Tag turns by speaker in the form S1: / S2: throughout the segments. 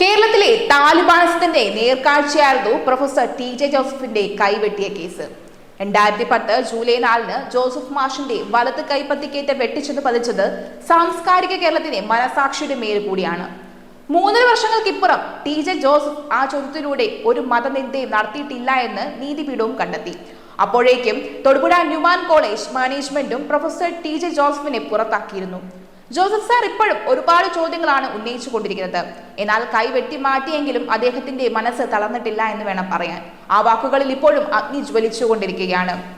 S1: കേരളത്തിലെ താലിബാനിസത്തിന്റെ നേർക്കാഴ്ചയായിരുന്നു പ്രൊഫസർ ടി ജെ ജോസഫിന്റെ കൈവെട്ടിയ കേസ്. രണ്ടായിരത്തി പത്ത് ജൂലൈ നാലിന് ജോസഫ് മാഷിന്റെ വലത് കൈപ്പത്തിക്കേറ്റ വെട്ടിച്ചെന്ന് പതിച്ചത് സാംസ്കാരിക കേരളത്തിന്റെ മനസാക്ഷിയുടെ മേൽ കൂടിയാണ്. മൂന്നര വർഷങ്ങൾക്കിപ്പുറം ടി ജെ ജോസഫ് ആ ചോദ്യത്തിലൂടെ ഒരു മതനിന്ദയും നടത്തിയിട്ടില്ല എന്ന് നീതിപീഠവും കണ്ടെത്തി. അപ്പോഴേക്കും തൊടുപുഴ ന്യൂമാൻ കോളേജ് മാനേജ്മെന്റും പ്രൊഫസർ ടി ജെ ജോസഫിനെ പുറത്താക്കിയിരുന്നു. ജോസഫ് സാർ ഇപ്പോഴും ഒരുപാട് ചോദ്യങ്ങളാണ് ഉന്നയിച്ചു കൊണ്ടിരിക്കുന്നത് എന്നാൽ കൈവെട്ടി മാറ്റിയെങ്കിലും അദ്ദേഹത്തിന്റെ മനസ്സ് തളർന്നിട്ടില്ല എന്ന് വേണം പറയാൻ. ആ വാക്കുകളിൽ ഇപ്പോഴും അഗ്നി ജ്വലിച്ചുകൊണ്ടിരിക്കുകയാണ്.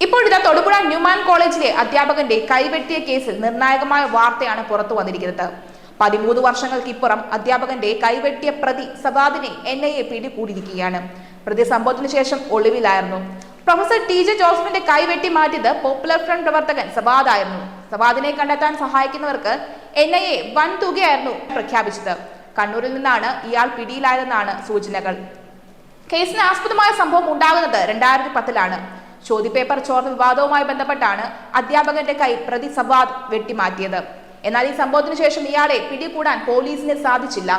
S1: ഇപ്പോഴിതാ തൊടുപുഴ ന്യൂമാൻ കോളേജിലെ അധ്യാപകന്റെ കൈവെട്ടിയ കേസിൽ നിർണായകമായ വാർത്തയാണ് പുറത്തു വന്നിരിക്കുന്നത്. പതിമൂന്ന് വർഷങ്ങൾക്കിപ്പുറം അധ്യാപകന്റെ കൈവെട്ടിയ പ്രതി സവാദിനെ എൻ ഐ എ പിടികൂടിയിരിക്കുകയാണ്. പ്രതി സംഭവത്തിന് ശേഷം ഒളിവിലായിരുന്നു. പ്രൊഫസർ ടി ജെ ജോസഫിന്റെ കൈവെട്ടി മാറ്റിയത് പോപ്പുലർ ഫ്രണ്ട് പ്രവർത്തകൻ സവാദായിരുന്നു സവാദിനെ കണ്ടെത്താൻ സഹായിക്കുന്നവർക്ക് എൻ ഐ എ വൻ തുകയായിരുന്നു പ്രഖ്യാപിച്ചത്. കണ്ണൂരിൽ നിന്നാണ് ഇയാൾ പിടിയിലായതെന്നാണ് സൂചനകൾ. കേസിന് ആസ്പദമായ സംഭവം ഉണ്ടാകുന്നത് രണ്ടായിരത്തി പത്തിലാണ് ചോദ്യപേപ്പർ ചോർന്ന വിവാദവുമായി ബന്ധപ്പെട്ടാണ് അധ്യാപകന്റെ കൈ പ്രതി സവാദ് വെട്ടിമാറ്റിയത്. എന്നാൽ ഈ സംഭവത്തിന് ശേഷം ഇയാളെ പിടികൂടാൻ പോലീസിന് സാധിച്ചില്ല.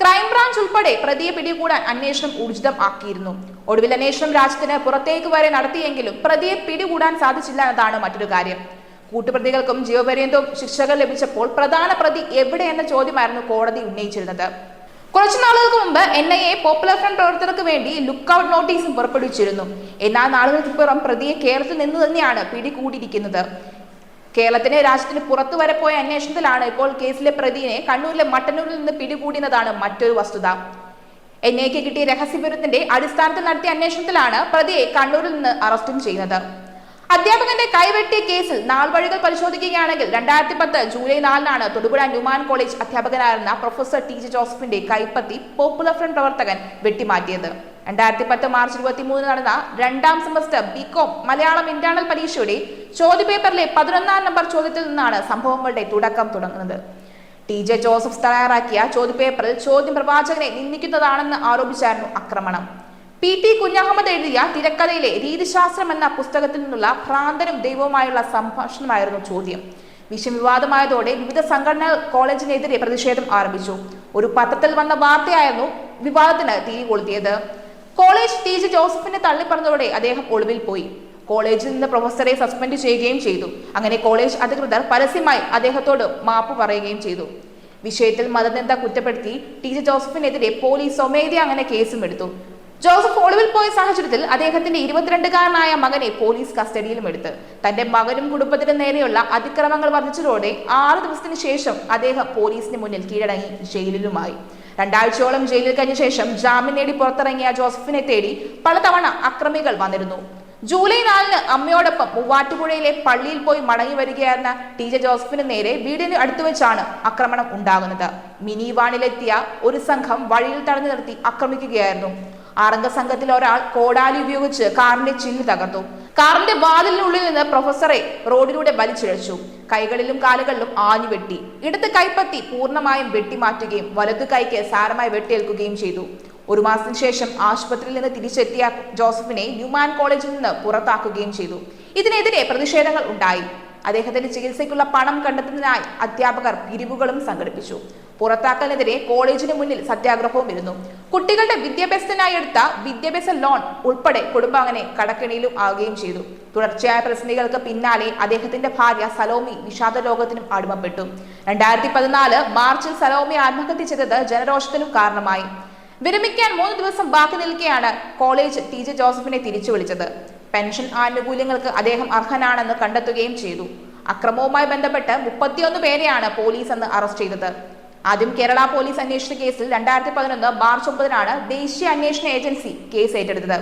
S1: ക്രൈംബ്രാഞ്ച് ഉൾപ്പെടെ പ്രതിയെ പിടികൂടാൻ അന്വേഷണം ഊർജിതം ആക്കിയിരുന്നു. ഒടുവിൽ അന്വേഷണം രാജ്യത്തിന് പുറത്തേക്ക് വരെ നടത്തിയെങ്കിലും പ്രതിയെ പിടികൂടാൻ സാധിച്ചില്ല എന്നതാണ് മറ്റൊരു കാര്യം. കൂട്ടുപ്രതികൾക്കും ജീവപര്യന്തവും ശിക്ഷകൾ ലഭിച്ചപ്പോൾ പ്രധാന പ്രതി എവിടെ എന്ന ചോദ്യമായിരുന്നു കോടതി ഉന്നയിച്ചിരുന്നത്. കുറച്ചു നാളുകൾക്ക് മുമ്പ് N I A popular front പ്രവർത്തകർക്ക് വേണ്ടി ലുക്ക് ഔട്ട് നോട്ടീസും പുറപ്പെടുവിച്ചിരുന്നു. എന്നാൽ നാളുകൾക്കിപ്പുറം പ്രതിയെ കേരളത്തിൽ നിന്ന് തന്നെയാണ് പിടികൂടിയിരിക്കുന്നത്. കേരളത്തിന് രാജ്യത്തിന് പുറത്തു വരെ പോയ അന്വേഷണത്തിലാണ് ഇപ്പോൾ കേസിലെ പ്രതിയെ കണ്ണൂരിലെ മട്ടന്നൂരിൽ നിന്ന് പിടികൂടിയതാണ് മറ്റൊരു വസ്തുത. എൻ ഐക്ക് കിട്ടിയ രഹസ്യവിവരത്തിന്റെ അടിസ്ഥാനത്തിൽ നടത്തിയ അന്വേഷണത്തിലാണ് പ്രതിയെ കണ്ണൂരിൽ നിന്ന് അറസ്റ്റും ചെയ്യുന്നത്. അധ്യാപകന്റെ കൈവെട്ടിയ കേസിൽ നാൾവഴികൾ പരിശോധിക്കുകയാണെങ്കിൽ രണ്ടായിരത്തി പത്ത് ജൂലൈ നാലിനാണ് തൊടുപുഴ ന്യൂമാൻ കോളേജ് അധ്യാപകനായിരുന്ന പ്രൊഫസർ ടി ജെ ജോസഫിന്റെ കൈപ്പത്തി പോപ്പുലർ ഫ്രണ്ട് പ്രവർത്തകൻ വെട്ടിമാറ്റിയത്. രണ്ടായിരത്തി പത്ത് മാർച്ച് ഇരുപത്തി മൂന്നിന് നടന്ന രണ്ടാം സെമസ്റ്റർ ബികോം മലയാളം ഇന്റേണൽ പരീക്ഷയുടെ ചോദ്യപേപ്പറിലെ പതിനൊന്നാം നമ്പർ ചോദ്യത്തിൽ നിന്നാണ് സംഭവങ്ങളുടെ തുടക്കം തുടങ്ങുന്നത്. ടി ജെ ജോസഫ് തയ്യാറാക്കിയ ചോദ്യപേപ്പറിൽ ചോദ്യം പ്രവാചകനെ നിന്ദിക്കുന്നതാണെന്ന് ആരോപിച്ചായിരുന്നു ആക്രമണം. പി ടി കുഞ്ഞഹമ്മദ് എഴുതിയ തിരക്കഥയിലെ രീതിശാസ്ത്രം എന്ന പുസ്തകത്തിൽ നിന്നുള്ള ഭ്രാന്തനും ദൈവവുമായുള്ള സംഭാഷണമായിരുന്നു ചോദ്യം. വിഷയം വിവാദമായതോടെ വിവിധ സംഘടനകൾ കോളേജിനെതിരെ പ്രതിഷേധം ആരംഭിച്ചു. ഒരു പത്രത്തിൽ വന്ന വാർത്തയായിരുന്നു വിവാദത്തിന് തീ കൊളുത്തിയത്. കോളേജ് ടി ജി ജോസഫിനെ തള്ളിപ്പറഞ്ഞതോടെ അദ്ദേഹം ഒളിവിൽ പോയി. കോളേജിൽ നിന്ന് പ്രൊഫസറെ സസ്പെൻഡ് ചെയ്യുകയും ചെയ്തു. അങ്ങനെ കോളേജ് അധികൃതർ പരസ്യമായി അദ്ദേഹത്തോട് മാപ്പ് പറയുകയും ചെയ്തു. വിഷയത്തിൽ മതനിന്ദ കുറ്റപ്പെടുത്തി ടി ജെ ജോസഫിനെതിരെ പോലീസ് സ്വമേധയാ അങ്ങനെ കേസും എടുത്തു. ജോസഫ് ഒളിവിൽ പോയ സാഹചര്യത്തിൽ അദ്ദേഹത്തിന്റെ ഇരുപത്തിരണ്ടുകാരനായ മകനെ പോലീസ് കസ്റ്റഡിയിലും എടുത്ത്. തന്റെ മകനും കുടുംബത്തിനും നേരെയുള്ള അതിക്രമങ്ങൾ വർദ്ധിച്ചതോടെ ആറു ദിവസത്തിന് ശേഷം അദ്ദേഹം പോലീസിന് മുന്നിൽ കീഴടങ്ങി ജയിലിലുമായി. രണ്ടാഴ്ചയോളം ജയിലിൽ കഴിഞ്ഞ ശേഷം ജാമ്യം നേടി പുറത്തിറങ്ങിയ ജോസഫിനെ തേടി പലതവണ അക്രമികൾ വന്നിരുന്നു. ജൂലൈ നാലിന് അമ്മയോടൊപ്പം മൂവാറ്റുപുഴയിലെ പള്ളിയിൽ പോയി മടങ്ങി വരികയായിരുന്ന ടി ജെ ജോസഫിന് നേരെ വീടിന് അടുത്തു വെച്ചാണ് ആക്രമണം ഉണ്ടാകുന്നത്. മിനി വാണിലെത്തിയ ഒരു സംഘം വഴിയിൽ തടഞ്ഞു നിർത്തി ആക്രമിക്കുകയായിരുന്നു. ആറംഗ സംഘത്തിൽ ഒരാൾ കോടാലി ഉപയോഗിച്ച് കാറിന്റെ ചില്ല് തകർത്തു. കാറിന്റെ വാതിലിനുള്ളിൽ നിന്ന് പ്രൊഫസറെ റോഡിലൂടെ വലിച്ചിഴച്ചു. കൈകളിലും കാലുകളിലും ആഞ്ഞു വെട്ടി. ഇടത് കൈപ്പത്തി പൂർണമായും വെട്ടിമാറ്റുകയും വലതു കൈക്ക് സാരമായി വെട്ടിയേൽക്കുകയും ചെയ്തു. ഒരു മാസത്തിന് ശേഷം ആശുപത്രിയിൽ നിന്ന് തിരിച്ചെത്തിയ ജോസഫിനെ ന്യൂമാൻ കോളേജിൽ നിന്ന് പുറത്താക്കുകയും ചെയ്തു. ഇതിനെതിരെ പ്രതിഷേധങ്ങൾ ഉണ്ടായി. അദ്ദേഹത്തിന്റെ ചികിത്സയ്ക്കുള്ള പണം കണ്ടെത്തുന്നതിനായി അധ്യാപകർ പിരിവുകളും സംഘടിപ്പിച്ചു. പുറത്താക്കലിനെതിരെ കോളേജിന് മുന്നിൽ സത്യാഗ്രഹവും ഇരുന്നു. കുട്ടികളുടെ വിദ്യാഭ്യാസത്തിനായി എടുത്ത വിദ്യാഭ്യാസ ലോൺ ഉൾപ്പെടെ കുടുംബം അങ്ങനെ കടക്കെണിയിലും ആവുകയും ചെയ്തു. തുടർച്ചയായ പ്രതിസന്ധികൾക്ക് പിന്നാലെ അദ്ദേഹത്തിന്റെ ഭാര്യ സലോമി വിഷാദ രോഗത്തിനും അടിമപ്പെട്ടു. രണ്ടായിരത്തി പതിനാല് മാർച്ചിൽ സലോമി ആത്മഹത്യ ചെയ്തത് ജനരോഷത്തിനും കാരണമായി. വിരമിക്കാൻ മൂന്ന് ദിവസം ബാക്കി നിൽക്കെയാണ് കോളേജ് ടി ജെ ജോസഫിനെ തിരിച്ചു വിളിച്ചത്. പെൻഷൻ ആനുകൂല്യങ്ങൾക്ക് അദ്ദേഹം അർഹനാണെന്ന് കണ്ടെത്തുകയും ചെയ്തു. അക്രമവുമായി ബന്ധപ്പെട്ട് മുപ്പത്തിയൊന്ന് പേരെയാണ് പോലീസ് അന്ന് അറസ്റ്റ് ചെയ്തത്. ആദ്യം കേരള പോലീസ് അന്വേഷിച്ച കേസിൽ രണ്ടായിരത്തി പതിനൊന്ന് മാർച്ച് ഒമ്പതിനാണ് ദേശീയ അന്വേഷണ ഏജൻസി കേസ് ഏറ്റെടുത്തത്.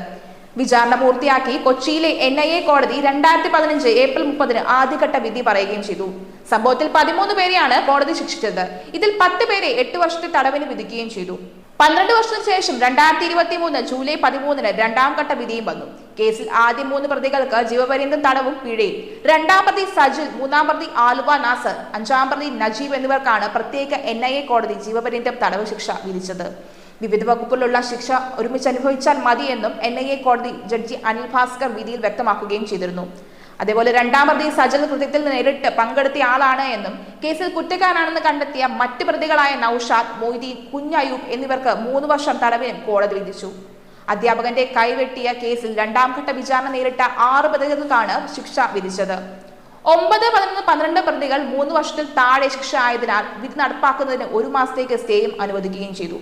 S1: വിചാരണ പൂർത്തിയാക്കി കൊച്ചിയിലെ എൻ ഐ എ കോടതി രണ്ടായിരത്തി പതിനഞ്ച് ഏപ്രിൽ മുപ്പതിന് ആദ്യഘട്ട വിധി പറയുകയും ചെയ്തു. സംഭവത്തിൽ പതിമൂന്ന് പേരെയാണ് കോടതി ശിക്ഷിച്ചത്. ഇതിൽ പത്ത് പേരെ എട്ട് വർഷത്തെ തടവിന് വിധിക്കുകയും ചെയ്തു. പന്ത്രണ്ട് വർഷത്തിന് ശേഷം രണ്ടായിരത്തി ഇരുപത്തി മൂന്ന് ജൂലൈ പതിമൂന്നിന് രണ്ടാം ഘട്ട വിധിയും വന്നു. കേസിൽ ആദ്യ മൂന്ന് പ്രതികൾക്ക് ജീവപര്യന്തം തടവും പിഴയും. രണ്ടാം പ്രതി സജിൽ മൂന്നാം പ്രതി ആലുവ നാസർ അഞ്ചാം പ്രതി നജീബ് എന്നിവർക്കാണ് പ്രത്യേക എൻ ഐ എ കോടതി ജീവപര്യന്തം തടവ് ശിക്ഷ വിധിച്ചത്. വിവിധ വകുപ്പിലുള്ള ശിക്ഷ ഒരുമിച്ച് അനുഭവിച്ചാൽ മതിയെന്നും എൻ ഐ എ കോടതി ജഡ്ജി അനിൽ ഭാസ്കർ വിധിയിൽ വ്യക്തമാക്കുകയും ചെയ്തിരുന്നു. അതേപോലെ രണ്ടാം പ്രതി സജൽ കൃത്യത്തിൽ നേരിട്ട് പങ്കെടുത്തിയ ആളാണ് എന്നും കേസിൽ കുറ്റക്കാരാണെന്ന് കണ്ടെത്തിയ മറ്റ് പ്രതികളായ നൌഷാദ് മൊയ്തീൻ കുഞ്ഞയൂബ് എന്നിവർക്ക് മൂന്ന് വർഷം തടവിനും കോടതി വിധിച്ചു. അധ്യാപകന്റെ കൈവെട്ടിയ കേസിൽ രണ്ടാം ഘട്ട വിചാരണ നേരിട്ട ആറ് പ്രതികൾക്കാണ് ശിക്ഷ വിധിച്ചത്. ഒമ്പത് പതിനൊന്ന് പന്ത്രണ്ട് പ്രതികൾ മൂന്ന് വർഷത്തിൽ താഴെ ശിക്ഷ ആയതിനാൽ വിധി നടപ്പാക്കുന്നതിന് ഒരു മാസത്തേക്ക് സ്റ്റേയും അനുവദിക്കുകയും ചെയ്തു.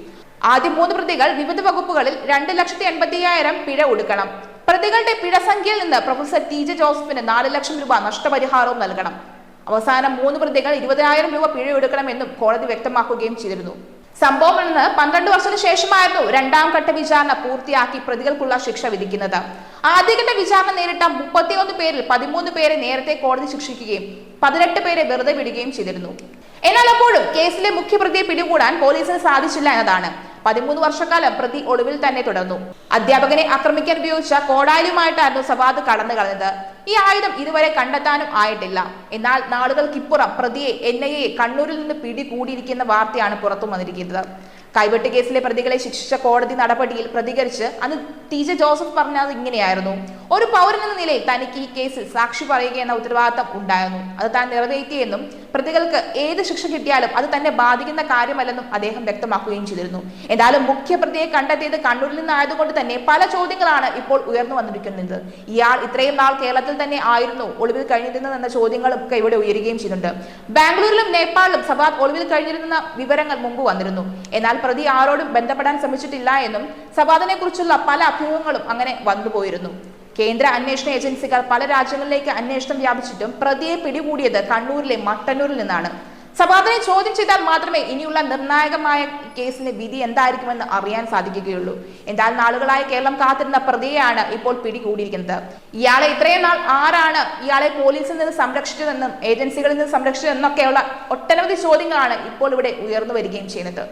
S1: ആദ്യ മൂന്ന് പ്രതികൾ വിവിധ വകുപ്പുകളിൽ രണ്ട് ലക്ഷത്തി എൺപത്തി അയ്യായിരം പിഴ ഒടുക്കണം. പ്രതികളുടെ പിഴ സംഖ്യയിൽ നിന്ന് പ്രൊഫസർ ടി ജെ ജോസഫിന് നാല് ലക്ഷം രൂപ നഷ്ടപരിഹാരവും നൽകണം. അവസാനം മൂന്ന് പ്രതികൾ ഇരുപതിനായിരം രൂപ പിഴ ഒടുക്കണമെന്നും കോടതി വ്യക്തമാക്കുകയും ചെയ്തിരുന്നു. സംഭവം നിന്ന് പന്ത്രണ്ട് വർഷത്തിന് ശേഷമായിരുന്നു രണ്ടാം ഘട്ട വിചാരണ പൂർത്തിയാക്കി പ്രതികൾക്കുള്ള ശിക്ഷ വിധിക്കുന്നത്. ആദ്യഘട്ട വിചാരണ നേരിട്ട മുപ്പത്തിയൊന്ന് പേരിൽ പതിമൂന്ന് പേരെ നേരത്തെ കോടതി ശിക്ഷിക്കുകയും പതിനെട്ട് പേരെ വെറുതെ വിടുകയും ചെയ്തിരുന്നു. എന്നാൽ അപ്പോഴും കേസിലെ മുഖ്യപ്രതിയെ പിടികൂടാൻ പോലീസിന് സാധിച്ചില്ല എന്നതാണ്. പതിമൂന്ന് വർഷക്കാലം പ്രതി ഒളിവിൽ തന്നെ തുടർന്നു. അധ്യാപകനെ ആക്രമിക്കാൻ ഉപയോഗിച്ച കോടാലിയുമായിട്ടായിരുന്നു സവാദ് കടന്നു കളഞ്ഞത്. ഈ ആയുധം ഇതുവരെ കണ്ടെത്താനും ആയിട്ടില്ല. എന്നാൽ നാളുകൾക്കിപ്പുറം പ്രതിയെ എൻ ഐ എ കണ്ണൂരിൽ നിന്ന് പിടികൂടിയിരിക്കുന്ന വാർത്തയാണ് പുറത്തു വന്നിരിക്കുന്നത്. കൈവെട്ട് കേസിലെ പ്രതികളെ ശിക്ഷിച്ച കോടതി നടപടിയിൽ പ്രതികരിച്ച് അന്ന് ടി ജെ ജോസഫ് പറഞ്ഞത് ഇങ്ങനെയായിരുന്നു. ഒരു പൗരൻ എന്ന നിലയിൽ തനിക്ക് ഈ കേസിൽ സാക്ഷി പറയുക എന്ന ഉത്തരവാദിത്തം ഉണ്ടായിരുന്നു. അത് താൻ നിറവേറ്റിയെന്നും പ്രതികൾക്ക് ഏത് ശിക്ഷ കിട്ടിയാലും അത് തന്നെ ബാധിക്കുന്ന കാര്യമല്ലെന്നും അദ്ദേഹം വ്യക്തമാക്കുകയും ചെയ്തിരുന്നു. എന്തായാലും മുഖ്യപ്രതിയെ കണ്ടെത്തിയത് കണ്ണൂരിൽ നിന്നായതുകൊണ്ട് തന്നെ പല ചോദ്യങ്ങളാണ് ഇപ്പോൾ ഉയർന്നു വന്നിരിക്കുന്നത്. ഇയാൾ ഇത്രയും നാൾ കേരളത്തിൽ തന്നെ ആയിരുന്നു ഒളിവിൽ കഴിഞ്ഞിരുന്നതെന്ന ചോദ്യങ്ങളും ഒക്കെ ഇവിടെ ഉയരുകയും ചെയ്യുന്നുണ്ട്. ബാംഗ്ലൂരിലും നേപ്പാളിലും സവാദ് ഒളിവിൽ കഴിഞ്ഞിരുന്ന വിവരങ്ങൾ മുമ്പ് വന്നിരുന്നു. എന്നാൽ പ്രതി ആരോടും ബന്ധപ്പെടാൻ ശ്രമിച്ചിട്ടില്ല എന്നും സവാദിനെ കുറിച്ചുള്ള പല അഭ്യൂഹങ്ങളും അങ്ങനെ വന്നുപോയിരുന്നു കേന്ദ്ര അന്വേഷണ ഏജൻസികൾ പല രാജ്യങ്ങളിലേക്ക് അന്വേഷണം വ്യാപിച്ചിട്ടും പ്രതിയെ പിടികൂടിയത് കണ്ണൂരിലെ മട്ടന്നൂരിൽ നിന്നാണ്. സവാദിനെ ചോദ്യം ചെയ്താൽ മാത്രമേ ഇനിയുള്ള നിർണായകമായ കേസിന്റെ വിധി എന്തായിരിക്കുമെന്ന് അറിയാൻ സാധിക്കുകയുള്ളൂ. എന്നാൽ നാളുകളായി കേരളം കാത്തിരുന്ന പ്രതിയെയാണ് ഇപ്പോൾ പിടികൂടിയിരിക്കുന്നത്. ഇയാളെ ഇത്രയും നാൾ ആരാണ് ഇയാളെ പോലീസിൽ നിന്ന് സംരക്ഷിച്ചതെന്നും ഏജൻസികളിൽ നിന്ന് സംരക്ഷിച്ചതെന്നൊക്കെയുള്ള ഒട്ടനവധി ചോദ്യങ്ങളാണ് ഇപ്പോൾ ഇവിടെ ഉയർന്നു വരികയും ചെയ്യുന്നത്.